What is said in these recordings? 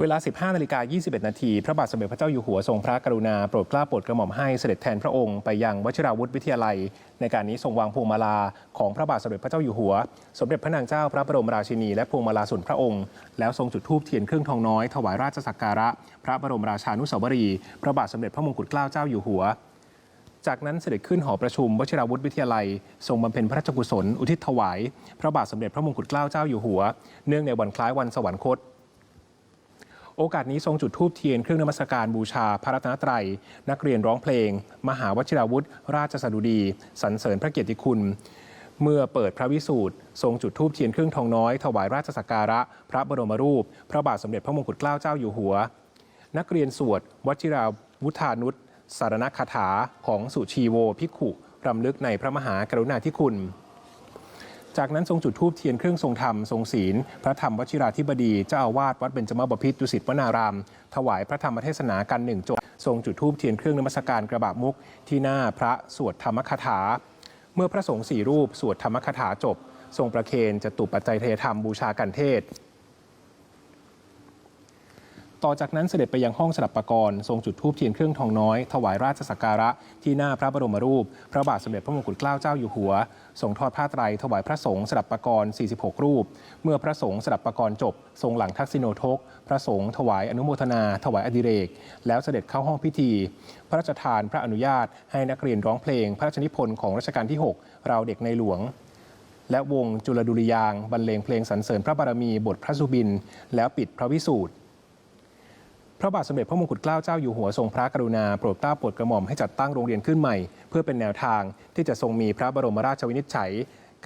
เวลา 15นาฬิกา21 นาที พระบาทสมเด็จพระเจ้าอยู่หัวทรงพระกรุณา โปรดเกล้าโปรดกระหม่อมให้เสด็จแทนพระองค์ไปยังวชิราวุธวิทยาลัย ในการนี้ทรงวางพวงมาลาของพระบาทสมเด็จพระเจ้าอยู่หัว สมเด็จพระนางเจ้าพระบรมราชินีและพวงมาลาส่วนพระองค์ แล้วทรงจุดธูปเทียนเครื่องทองน้อยถวายราชสักการะ พระบรมราชานุสาวรี พระบาทสมเด็จพระมงกุฎเกล้าเจ้าอยู่หัวจากนั้นเสด็จขึ้นหอประชุมวชิราวุธวิทยาลัย ทรงบำเพ็ญพระราชกุศล อุทิศถวาย พระบาทสมเด็จพระมงกุฎเกล้าเจ้าอยู่หัว เนื่องในวันคล้ายวันสวรรคต โอกาสนี้ทรงจุดธูปเทียนเครื่องนมัสการบูชาพระรัตนตรัย นักเรียนร้องเพลง มหาวชิราวุธ ราชสดุดีสรรเสริญพระเกียรติคุณ เมื่อเปิดพระวิสูตรทรงจุดธูปเทียนเครื่องทองน้อย ถวายราชสักการะ พระบรมรูป พระบาทสมเด็จพระมงกุฎเกล้าเจ้าอยู่หัว นักเรียนสวดวชิราวุธานุษสารณคาถาของสุชีโวภิกขุรำลึกในพระมหากรุณาธิคุณ จากนั้นทรงจุดธูปเทียนเครื่องทรงธรรมทรงศีล พระธรรมวชิราธิบดีเจ้าอาวาสวัดเบญจมบพิตรดุสิตวนาราม ถวายพระธรรมเทศนากันหนึ่งจบทรงจุดธูปเทียนเครื่องนมัสการกระบะมุก ที่หน้าพระสวดธรรมคาถา เมื่อพระสงฆ์สี่รูปสวดธรรมคาถาจบ ทรงประเคนจะตุปัจจัยเทยธรรมบูชากันเทศ ต่อจากนั้นเสด็จไปยังห้องสดับประกรณ์ทรงจุดธูปเทียนเครื่องทองน้อย ถวายราชสักการะที่หน้าพระบรมรูป พระบาทสมเด็จพระมงกุฎเกล้าเจ้าอยู่หัวทรงทอดผ้าไตรถวายพระสงฆ์สดับประกรณ์ 46 รูป เมื่อพระสงฆ์สดับประกรณ์จบ ทรงหลังทักษิโนทก พระสงฆ์ถวายอนุโมทนา ถวายอดิเรก แล้วเสด็จเข้าห้องพิธี พระราชทานพระอนุญาต ให้นักเรียนร้องเพลง พระราชนิพนธ์ของรัชกาลที่ 6 เราเด็กในหลวง และวงจุลดุริยางบรรเลงเพลงสรรเสริญพระบารมีบทพระสุบิน แล้วปิดพระวิสูตร พระบาทสมเด็จพระมงกุฎเกล้าเจ้าอยู่หัวทรงพระกรุณาโปรดเกล้าโปรดกระหม่อมให้จัดตั้งโรงเรียนขึ้นใหม่ เพื่อเป็นแนวทางที่จะทรงมีพระบรมราชวินิจฉัย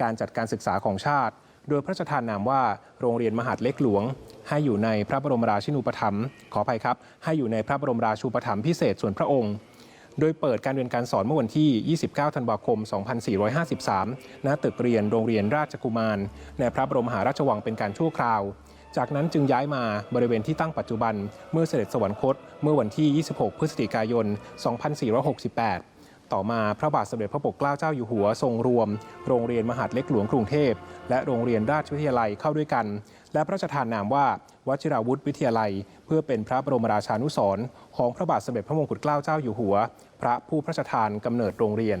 การจัดการศึกษาของชาติ โดยพระราชทานนามว่าโรงเรียนมหาดเล็กหลวง ให้อยู่ในพระบรมราชินูปถัมภ์ขออภัยครับ ให้อยู่ในพระบรมราชูปถัมภ์พิเศษส่วนพระองค์ โดยเปิดการเรียนการสอนเมื่อวันที่ 29 ธันวาคม 2453 ณ ตึกเรียนโรงเรียนราชกุมาร ในพระบรมมหาราชวังเป็นการชั่วคราว จากนั้นจึงย้ายมาบริเวณที่ตั้งปัจจุบัน เมื่อเสด็จสวรรคตเมื่อวันที่ 26 พฤศจิกายน 2468 ต่อมาพระบาทสมเด็จพระปกเกล้าเจ้าอยู่หัวทรงรวม โรงเรียนมหาดเล็กหลวงกรุงเทพ และโรงเรียนราชวิทยาลัยเข้าด้วยกัน และพระราชทานนามว่า วชิราวุธวิทยาลัย เพื่อเป็นพระบรมราชานุสรณ์ของพระบาทสมเด็จพระมงกุฎเกล้าเจ้าอยู่หัว พระผู้พระราชทานกำเนิดโรงเรียน